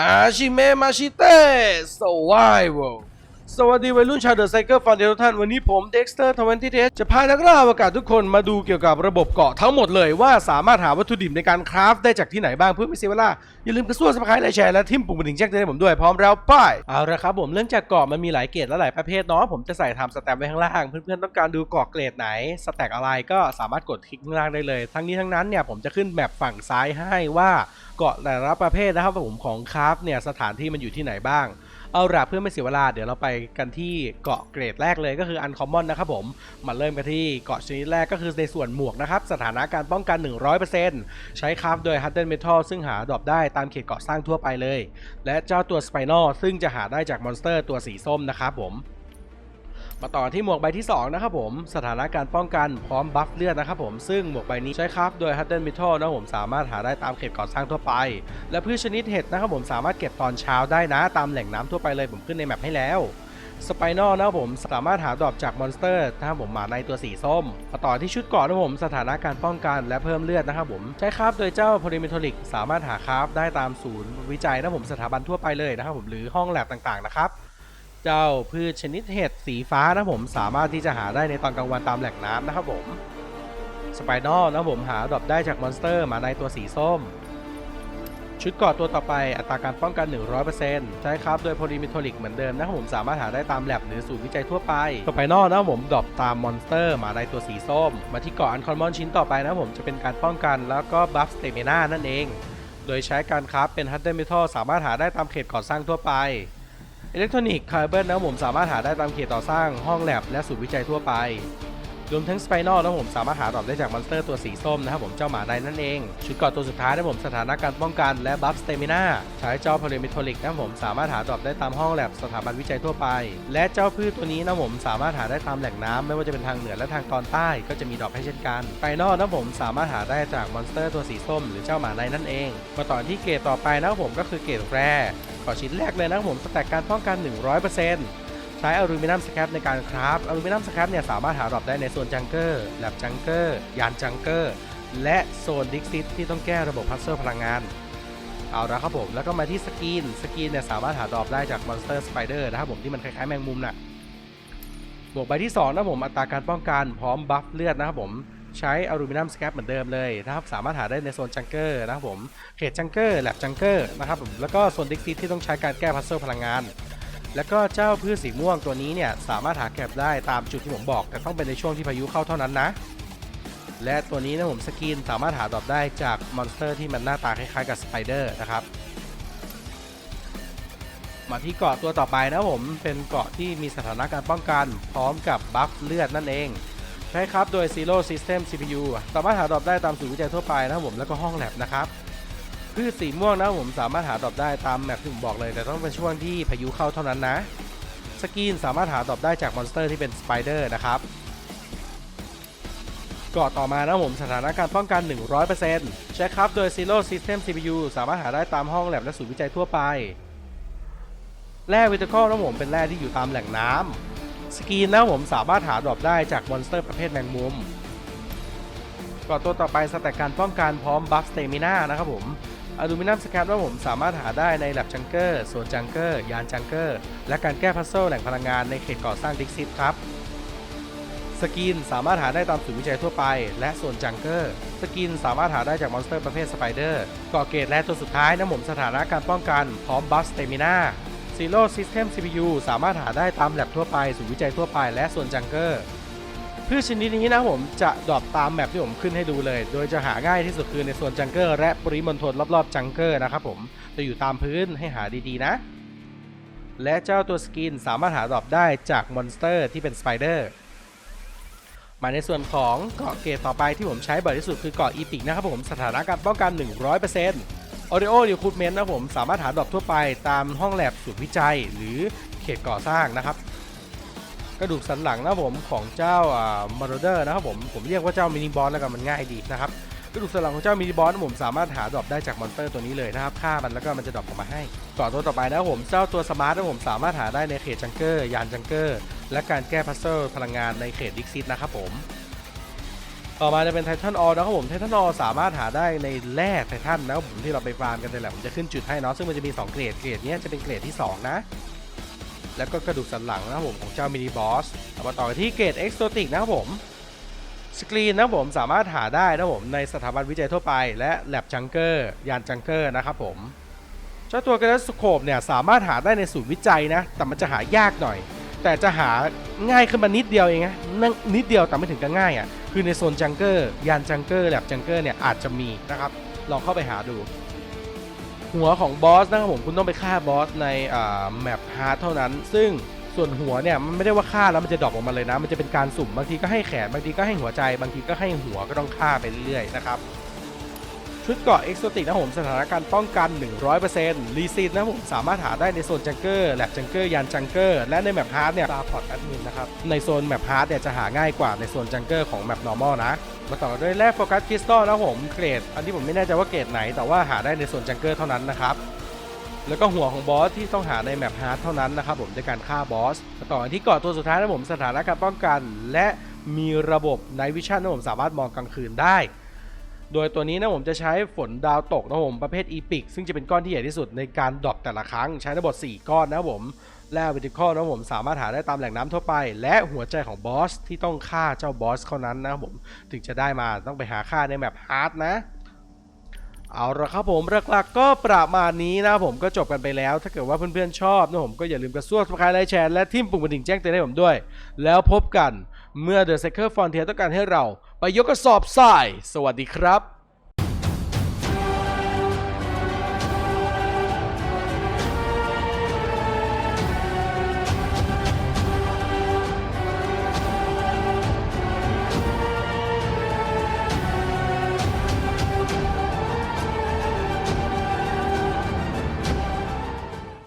ฮาชิเมะมาชิเตะ สวัสดีวัยรุ่นชาวเดอะไซเคิลฟันเดทุกท่าน วันนี้ผมเด็กสเตอร์ทเวนตี้เทจะพานักล่าอวกาศทุกคนมาดูเกี่ยวกับระบบเกาะทั้งหมดเลยว่าสามารถหาวัตถุดิบในการคราฟได้จากที่ไหนบ้างเพื่อไม่เสียเวลา อย่าลืมกระซวกสมัครไลค์แชร์และทิมปุ่มกระดิ่งแจ้งเตือนให้ผมด้วยพร้อมแล้วไป้ายเอาละครับผมเรื่องจากเกาะมันมีหลายเกรดและหลายประเภทเนาะผมจะใส่ทำสแตมป์ไว้ข้างล่างเพื่อนๆต้องการดูเกาะเกรดไหนสแต็กอะไรก็สามารถกดคลิกข้างล่างได้เลย ทั้งนี้ทั้งนั้นเนี่ยผมจะขึ้นแมปฝั่งซ้ายให้ว่าเกาะแต่ละประเภทนะครับผมของคราฟเนี่ยสถานที่มันอยู่ที่ไหนบ้าง เอาล่ะเพื่อไม่เสียเวลาเดี๋ยวเราไปกันที่เกาะเกรดแรกเลยก็คืออันคอมมอนนะครับผมมาเริ่มกันที่เกาะชนิดแรกก็คือในส่วนหมวกนะครับสถานะการป้องกัน 100%ใช้คราฟโดย h a r d e n Metal ซึ่งหาดรอปได้ตามเขตเกาะสร้างทั่วไปเลย และเจ้าตัวสไปนอลซึ่งจะหาได้จากมอนสเตอร์ตัวสีส้มนะครับผม มาต่อที่หมวกใบที่ 2 นะครับผม สถานะการป้องกันพร้อมบัฟเลือดนะครับผม ซึ่งหมวกใบนี้ใช้คราฟโดย Harden Metal นะผมสามารถหาได้ตามเขตก่อสร้างทั่วไป และพืชชนิดเห็ดนะครับผมสามารถเก็บตอนเช้าได้นะ ตามแหล่งน้ำทั่วไปเลยผมขึ้นในแมปให้แล้วสไปนอลนะครับผมสามารถหาดรอปจากมอนสเตอร์ถ้าผมมาในตัวสีส้มมาต่อที่ชุดเกาะนะครับผมสถานะการป้องกันและเพิ่มเลือดนะครับผมใช้คราฟโดยเจ้าโพลิเมทอลิกสามารถหาคราฟได้ตามศูนย์วิจัยนะครับผมสถาบันทั่วไปเลยนะครับผมหรือห้องแลบต่างๆนะครับ เจ้าพืชชนิดเห็ดสีฟ้านะผมสามารถที่จะหาได้ในตอนกลางวันตามแหล่งน้ำนะครับผมสไปนอลนะผมหาดรอปได้จากมอนสเตอร์มาในตัวสีส้ม ชุดเกราะตัวต่อไปอัตราการป้องกัน 100%ใช้ครับ โดยโพลีมิโทลิกเหมือนเดิมนะครับผมสามารถหาได้ตามแลบหรือศูนย์วิจัยทั่วไปสไปนอลนะผมดรอปตามมอนสเตอร์มาในตัวสีส้ม มาที่เกาะอันคอนมอนชิ้นต่อไปนะผมจะเป็นการป้องกันแล้วก็บัฟสเตมินานั่นเอง โดยใช้การคราฟเป็นฮัตเตอร์เมทัลสามารถหาได้ตามเขตก่อสร้างทั่วไป อิเล็กทรอนิกส์คาร์บอนนะครับผมสามารถหาได้ตามเขตต่อสร้างห้องแลบและศูนย์วิจัยทั่วไป รวมทั้งสไปนอลนะผมสามารถหาดรอปได้จากมอนสเตอร์ตัวสีส้มนะครับผมเจ้าหมาในนั่นเอง ชุดเกราะตัวสุดท้ายนะผมสถานะการป้องกันและบัฟสเตมินาใช้เจ้าพารามิโทลิกนะผมสามารถหาดรอปได้ตามห้องแลบสถาบันวิจัยทั่วไป และเจ้าพืชตัวนี้นะผมสามารถหาได้ตามแหล่งน้ำไม่ว่าจะเป็นทางเหนือและทางตอนใต้ก็จะมีดรอปให้เช่นกันสไปนอลนะผมสามารถหาได้จากมอนสเตอร์ตัวสีส้ม หรือเจ้าหมาในนั่นเองมาต่อที่เกรดต่อไปนะผมก็คือเกรดแร่ ขอชิ้นแรกเลยนะครับผมสแต็กการป้องกัน 100%ใช้อลูมิเนียมสแครปในการคราฟอลูมิเนียมสแครปเนี่ยสามารถหาดรอปได้ในโซนจังเกอร์แลบจังเกอร์ยานจังเกอร์และโซนดิกซิตที่ต้องแก้ระบบพัซเซิลพลังงานเอาละครับผมแล้วก็มาที่สกีนสกีนเนี่ยสามารถหาดรอปได้จากมอนสเตอร์สไปเดอร์นะครับผมที่มันคล้ายๆแมงมุมน่ะหมวกใบที่2นะผมอัตราการป้องกันพร้อมบัฟเลือดนะครับผม ใช้อลูมิเนียมสแครปเหมือนเดิมเลยนะครับ สามารถหาได้ในโซนจังเกอร์นะครับผมเขตจังเกอร์แลบจังเกอร์นะครับผมแล้วก็โซนดิกซิตที่ต้องใช้การแก้พัซเซิลพลังงาน แล้วก็เจ้าพืชสีม่วงตัวนี้เนี่ยสามารถหาเก็บได้ตามจุดที่ผมบอก แต่ต้องเป็นในช่วงที่พายุเข้าเท่านั้นนะ และตัวนี้นะผมสกินสามารถหาดรอปได้จากมอนสเตอร์ที่มันหน้าตาคล้ายๆกับสไปเดอร์นะครับมาที่เกาะตัวต่อไปนะผมเป็นเกาะที่มีสถานะการป้องกัน พร้อมกับบัฟเลือดนั่นเอง ใช้ครับโดย Zero System CPU สามารถหาดรอปได้ตามศูนย์วิจัยทั่วไปนะครับผมแล้วก็ห้องแลบนะครับพืชสีม่วงนะครับผมสามารถหาดรอปได้ตามแมปที่ผมบอกเลย แต่ต้องเป็นช่วงที่พายุเข้าเท่านั้นนะสกินสามารถหาดรอปได้จากมอนสเตอร์ที่เป็นสไปเดอร์นะครับเกาะต่อมานะผมสถานการณ์ป้องกัน 100%ใช้ครับโดย Zero System CPU สามารถหาได้ตามห้องแลบและศูนย์วิจัยทั่วไป แร่วิตาคอลนะผมเป็นแร่ที่อยู่ตามแหล่งน้ำ สกีนนะครับผมสามารถหาดรอปได้จากมอนสเตอร์ประเภทแมงมุมก่อนตัวต่อไปสแต็กการป้องกันพร้อมบัฟสเตมินานะครับผมอะลูมิเนียมสแครปว่าผมสามารถหาได้ในแลบจังเกอร์โซนจังเกอร์ ยานจังเกอร์ และการแก้พัซเซิลแหล่งพลังงานในเขตก่อสร้างดิกซิตครับ สกินสามารถหาได้ตามศูนย์วิจัยทั่วไป และส่วนจังเกอร์ สกินสามารถหาได้จากมอนสเตอร์ประเภทสไปเดอร์ก่อเกตและตัวสุดท้ายนะผมสถานะการป้องกันพร้อมบัฟสเตมินา Zero System CPU สามารถหาได้ตามแลบทั่วไปศูนย์วิจัยทั่วไป และส่วนจังเกอร์พืชชนิดนี้นะผมจะดรอปตามแมปที่ผมขึ้นให้ดูเลย โดยจะหาง่ายที่สุดคือในส่วนจังเกอร์และปริมณฑลรอบๆจังเกอร์นะครับผมจะอยู่ตามพื้นให้หาดีๆนะ และเจ้าตัวสกินสามารถหาดรอปได้จากมอนสเตอร์ที่เป็นสไปเดอร์มาในส่วนของเกาะเกตต่อไปที่ผมใช้บ่อยที่สุดคือเกาะอีพิกนะครับผมสถานะการป้องกัน 100% Audio r e c r u i t m e n t นะผมสามารถหาดรอปทั่วไปตามห้องแลบศูนย์วิจัย หรือเขตก่อสร้างนะครับ กระดูกสันหลังนะผมของเจ้าอ่ามอร์เดอร์นะครับผมผมเรียกว่าเจ้ามินิบอสแล้วกันมันง่ายดีนะครับกระดูกสันหลังของเจ้ามินิบอสผมสามารถหาดรอปได้จากมอนสเตอร์ตัวนี้เลยนะครับฆ่ามันแล้วก็มันจะดรอปออกมาให้ต่อตัวต่อไปนะผมเจ้าตัวสมาร์ทนะผมสามารถหาได้ในเขตจังเกอร์ยานจังเกอร์และการแก้พัซเซิลพลังงานในเขตดิกซิตนะครับผม ต่อมาจะเป็นไททันออนะครับผมไททันออสามารถหาได้ในแร่ไททันนะครับผมที่เราไปฟาร์มกันนี่แหละผมจะขึ้นจุดให้เนาะซึ่งมันจะมี 2 เกรดเกรดเนี้ยจะเป็นเกรดที่ 2 นะ แล้วก็กระดูกสันหลังนะครับผมของเจ้ามินิบอสเอามาต่อกันที่เกรดเอ็กซ์โตติกนะครับผมสกรีนนะครับผมสามารถหาได้นะครับผมในสถาบันวิจัยทั่วไป และแลบจังเกอร์ยานจังเกอร์นะครับผมเจ้าตัวกระสโคปเนี่ยสามารถหาได้ในศูนย์วิจัยนะแต่มันจะหายากหน่อย แต่จะหาง่ายขึ้นมานิดเดียวเองนะนั่งนิดเดียวแต่ไม่ถึงกับง่ายอะคือในโซนจังเกอร์ยานจังเกอร์แลบจังเกอร์เนี่ยอาจจะมีนะครับลองเข้าไปหาดู หัวของบอสนะครับผมคุณต้องไปฆ่าบอสในแมปฮาร์ดเท่านั้น ซึ่งส่วนหัวเนี่ยมันไม่ได้ว่าฆ่าแล้วมันจะดรอปออกมาเลยนะ มันจะเป็นการสุ่มบางทีก็ให้แขนบางทีก็ให้หัวใจ บางทีก็ให้หัวก็ต้องฆ่าไปเรื่อยๆนะครับ ชุดเกราะเอ็กโซติกนะผมสถานการณ์ป้องกัน 100%รีซีดนะผมสามารถหาได้ในโซนจังเกอร์แลบจังเกอร์ยานจังเกอร์และในแมปฮาร์ดเนี่ยตาพอร์ตแอดมินนะครับ ในโซนแมปฮาร์ดเนี่ยจะหาง่ายกว่าในโซนจังเกอร์ของแมปนอร์มอลนะ มาต่อด้วยแร่โฟกัสคริสตัลนะผมเกรด อันที่ผมไม่แน่ใจว่าเกรดไหน แต่ว่าหาได้ในโซนจังเกอร์เท่านั้นนะครับแล้วก็หัวของบอสที่ต้องหาในแมปฮาร์ดเท่านั้นนะครับผมในการฆ่าบอสมาต่อกันที่เกาะตัวสุดท้ายนะผมสถานะการป้องกัน และมีระบบไนวิชั่นนะผมสามารถมองกลางคืนได้ โดยตัวนี้นะผมจะใช้ฝนดาวตกนะผมประเภทอีพิกซึ่งจะเป็นก้อนที่ใหญ่ที่สุดในการดรอปแต่ละครั้งใช้ทั้งหมด4ก้อนนะผมและวิติคอลนะผมสามารถหาได้ตามแหล่งน้ำทั่วไป และหัวใจของบอสที่ต้องฆ่าเจ้าบอสเท่านั้นนะผมถึงจะได้มาต้องไปหาฆ่าในแมปฮาร์ดนะเอาละครับผมหลักๆก็ประมาณนี้นะผมก็จบกันไปแล้ว ถ้าเกิดว่าเพื่อนๆชอบนะผมก็อย่าลืมกระซวกสไครไลค์แชร์และทิมปุ่มกระดิ่งแจ้งเตือนให้ผมด้วย แล้วพบกันเมื่อ The Cycle Frontier ต้องการให้เรา ไปยกกระสอบทราย สวัสดีครับ